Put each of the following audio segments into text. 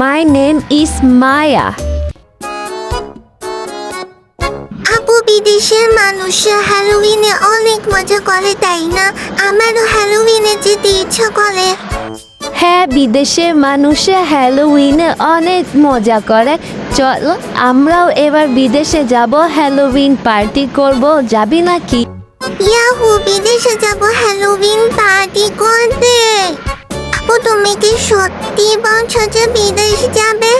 My name is মায়া আপু বিদেশের মানুষরা হ্যালোউইনে অনেক মজা করে তাই না? আমারও হ্যালোউইনে যেতে ইচ্ছা করে। হ্যাঁ বিদেশের মানুষে হ্যালোউইনে অনেক মজা করে। চলো আমরাও এবার বিদেশে যাব হ্যালোউইন পার্টি করব যাবি নাকি? ইয়াহু বিদেশে যাব হ্যালোউইন পার্টি করতে। আপু তুমি কি সত্যি বলছো যে বিদেশ যাবে?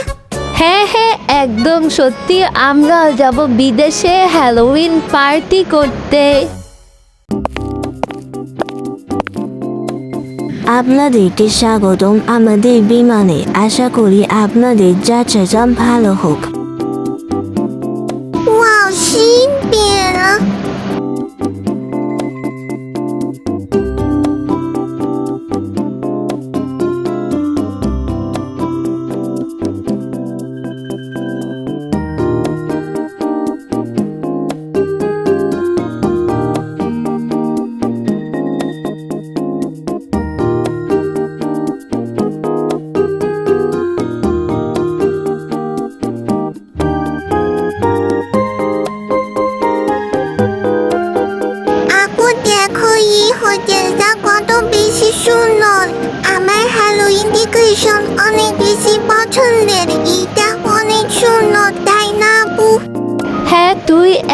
হ্যাঁ হ্যাঁ একদম সত্যি। আমরা যাব বিদেশে হ্যালোউইন পার্টি করতে। আপনাদেরকে স্বাগতম আমাদের বিমানে। আশা করি আপনাদের যাত্রাটা ভালো হোক।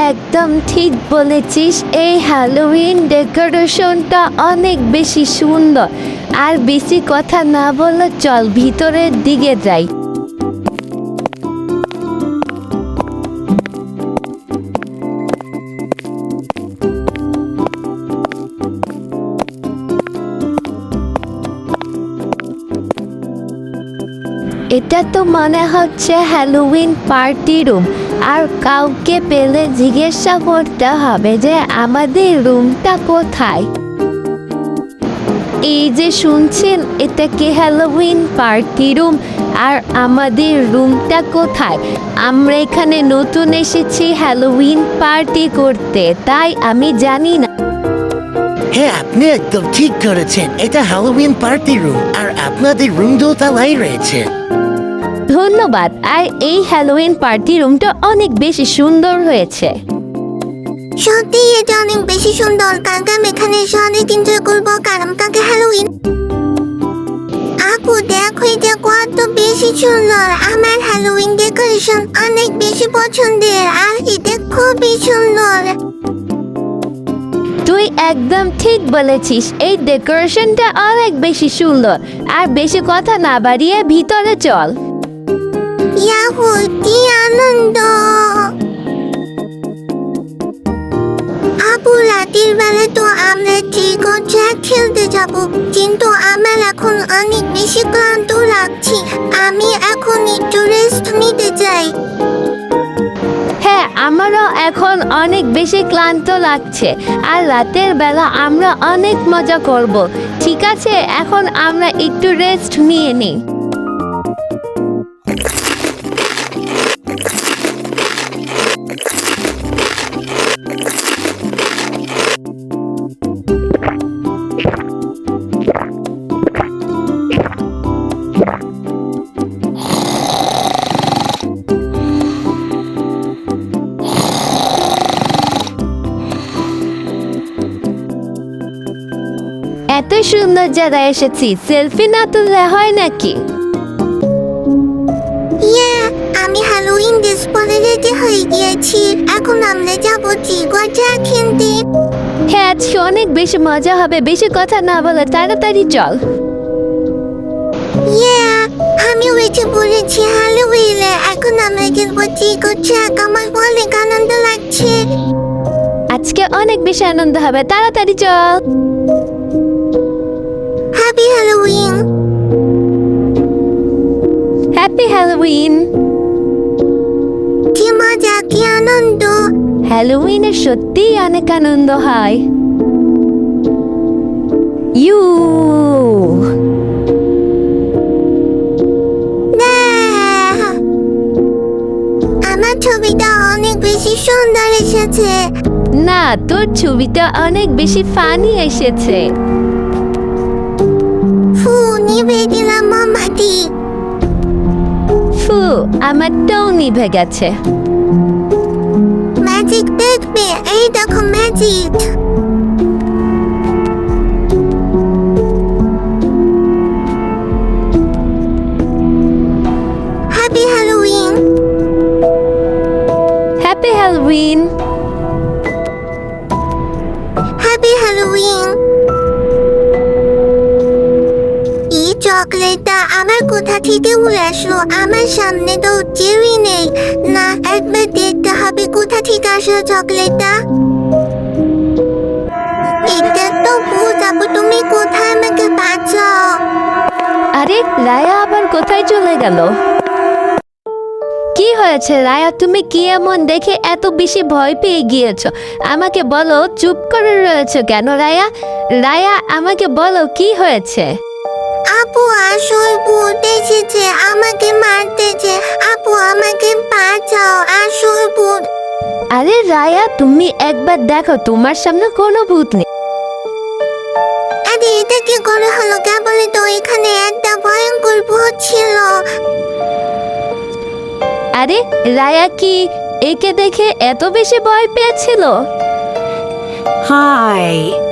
একদম ঠিক বলেছিস। এই হ্যালোউইন ডেকোরেশনটা অনেক বেশি সুন্দর। আর বেশি কথা না বলে চল ভিতরের দিকে যাই। এটা তো মনে হচ্ছে হ্যালোউইন পার্টি রুম আর কাউকে পেলে জিজ্ঞাসা করতে হবে যে আমাদের রুমটা কোথায়। এই যে শুনছেন, এটা কি হ্যালোউইন পার্টি রুম আর আমাদের রুমটা কোথায়? আমরা এখানে নতুন এসেছি হ্যালোউইন পার্টি করতে, তাই আমি জানি না। হ্যাঁ আপনি একদম ঠিক করেছেন এটা হ্যালোউইন পার্টি রুম আর আপনাদের রুম দোতলাই রয়েছে। ধন্যবাদ। আর এই হ্যালোউইন পার্টি রুমটা অনেক বেশি সুন্দর হয়েছে। সত্যি এটা অনেক বেশি সুন্দর। আমি এখানে এসে অনেক এনজয় করব। কারণ কাকে হ্যালোইন আপু দেখো এটা কত বেশি সুন্দর। আমার হ্যালোউইন ডেকোরেশন অনেক বেশি পছন্দের আর এটা খুবই সুন্দর। তুই একদম ঠিক বলেছিস। এই ডেকোরেশনটা অনেক বেশি সুন্দর। আর বেশি কথা না বাড়িয়ে ভিতরে চল। ইয়াহু কি আনন্দ আপু রাতের বেলা তো আমরা ঠিক ট্র্যাক খেলতে যাব, কিন্তু আমার এখন অনেক বেশি ক্লান্ত লাগছি। আমি এখন একটু রেস্ট নিতে চাই। হ্যাঁ আমারও এখন অনেক বেশি ক্লান্ত লাগছে, আর রাতের বেলা আমরা অনেক মজা করব। ঠিক আছে, এখন আমরা একটু রেস্ট নিয়ে নিই। সুন্দর জায়গায় এসেছি সেলফি না তুললে হয় নাকি? ইয়ে আমি হ্যালোউইন ড্রেস পরে রেডি হয়ে গিয়েছি এখন আমরা যাব চিগো ট্র্যাক খেলতে। হ্যাঁ আজকে অনেক বেশি মজা হবে বেশি কথা না বলে তাড়াতাড়ি চল। ইয়ে আমি উঠে পড়েছি হ্যালোউইনে এখন আমরা খেলব চিগো ট্র্যাক আমার অনেক আনন্দ লাগছে। আজকে অনেক বেশি আনন্দ হবে তাড়াতাড়ি চল। হ্যাপি হ্যালোউইন হ্যাপি হ্যালোউইন কি মজা কি আনন্দ হ্যালোউইনে সত্যিই অনেক আনন্দ হয় ইউ দেখ। আমার ছবিটা অনেক বেশি সুন্দর এসেছে না তোর ছবিটা অনেক বেশি ফানি এসেছে ফু নিভে দিলাম মোমবাতি। হু আমারটাও নিভে গেছে ম্যাজিক দেখবে এই দেখো magic happy Halloween happy Halloween happy Halloween চকলেটটা আমার কোথা থেকে উড়ে আসলো? আমার সামনে তো কেউই নেই। না, একবার দেখতে হবে কোথা থেকে আসলো চকলেটটা। এটা তো ভূত তুমি কোথায় আমাকে বাঁচাও? আরে, রায়া আবার কোথায় চলে গেল? কি হয়েছে, রায়া? তুমি কি এমন দেখে এত বেশি ভয় পেয়ে গিয়েছো? আমাকে বলো, চুপ করে রয়েছো কেন, রায়া? রায়া, আমাকে বলো, কি হয়েছে? আপু আসল ভূত এসেছে আমাকে মারতেছে। আপু আমাকে বাঁচাও আসল ভূত। আরে রায়া তুমি একবার দেখো তোমার সামনে কোনো ভূত নেই। আরে এটা কি করে হলো? কেবলই তো এখানে একটা ভয়ঙ্কর ভূত ছিল। আরে রায়া কি একে দেখে এত বেশি ভয় পেয়েছিল? হাই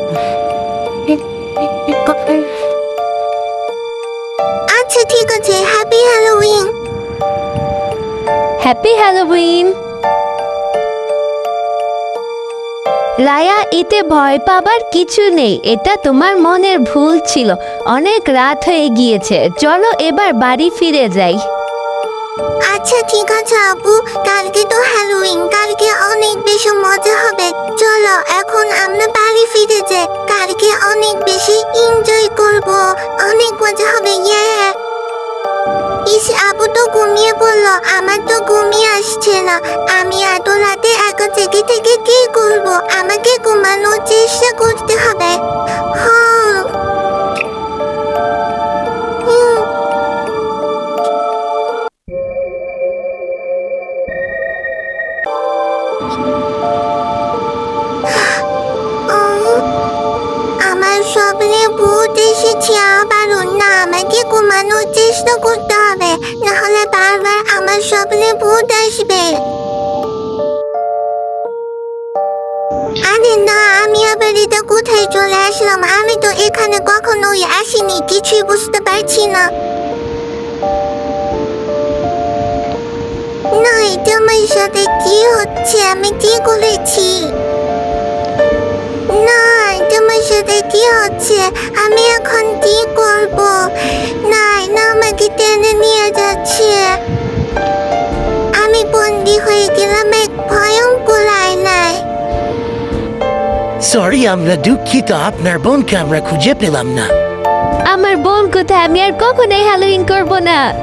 ঠিক আছে happy Halloween happy Halloween Raya এতে ভয় পাবার কিছু নেই। এটা তোমার মনের ভুল ছিল। অনেক রাত হয়ে গিয়েছে। চলো এবার বাড়ি ফিরে যাই। আচ্ছা ঠিক আছে আপু। কালকে তো হ্যালোউইন কালকে অনেক বেশি মজা হবে। চলো এখন আমরা বাড়ি ফিরে যাই। কালকে অনেক বেশি এনজয় করব। অনেক মজা হবে ইয়ে ইস আপু তো ঘুমিয়ে পড়ল। আমার তো ঘুমিয়ে আসছে না। আমি এত রাতে একা জেগে থেকে কি করব? আমাকে ঘুমানোর চেষ্টা করতে হবে। হ্যাঁ। আমার স্বপ্নে ভূত এসেছে আবারও না আমাকে ঘুমানোর চেষ্টা করতে স্বপ্নে ভূত আসবে। আরে না, আমি আবার এটা কোথায় চলে আসলাম? আমি তো এখানে কখনোই আসিনি, কিছুই বুঝতে পারছি না। না, এটা আমার সাথে কি হচ্ছে? আমি কি করেছি? না, এটা আমার সাথে কি হচ্ছে? আমি সরি আমরা দুঃখিত আপনার বোনকে আমরা খুঁজে পেলাম না। আমার বোন কোথায়? আমি আর কখনোই হ্যালোইন করব না।